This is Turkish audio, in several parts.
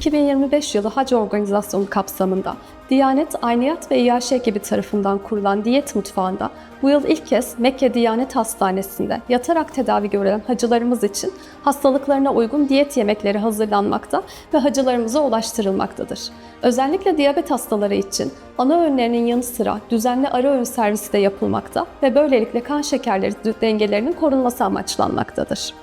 2025 yılı hac organizasyonu kapsamında Diyanet, Ayniyat ve İyaşe ekibi tarafından kurulan diyet mutfağında bu yıl ilk kez Mekke Diyanet Hastanesi'nde yatarak tedavi gören hacılarımız için hastalıklarına uygun diyet yemekleri hazırlanmakta ve hacılarımıza ulaştırılmaktadır. Özellikle diyabet hastaları için ana öğünlerinin yanı sıra düzenli ara öğün servisi de yapılmakta ve böylelikle kan şekerleri dengelerinin korunması amaçlanmaktadır.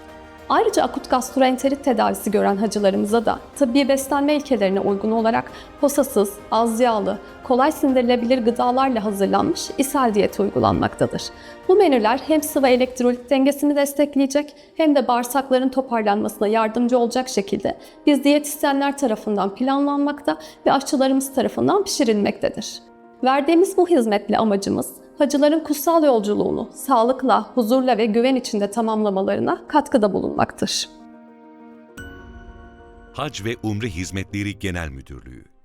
Ayrıca akut gastroenterit tedavisi gören hacılarımıza da tıbbi beslenme ilkelerine uygun olarak posasız, az yağlı, kolay sindirilebilir gıdalarla hazırlanmış ishal diyeti uygulanmaktadır. Bu menüler hem sıvı elektrolit dengesini destekleyecek hem de bağırsakların toparlanmasına yardımcı olacak şekilde biz diyetisyenler tarafından planlanmakta ve aşçılarımız tarafından pişirilmektedir. Verdiğimiz bu hizmetle amacımız hacıların kutsal yolculuğunu sağlıkla, huzurla ve güven içinde tamamlamalarına katkıda bulunmaktır. Hac ve Umre Hizmetleri Genel Müdürlüğü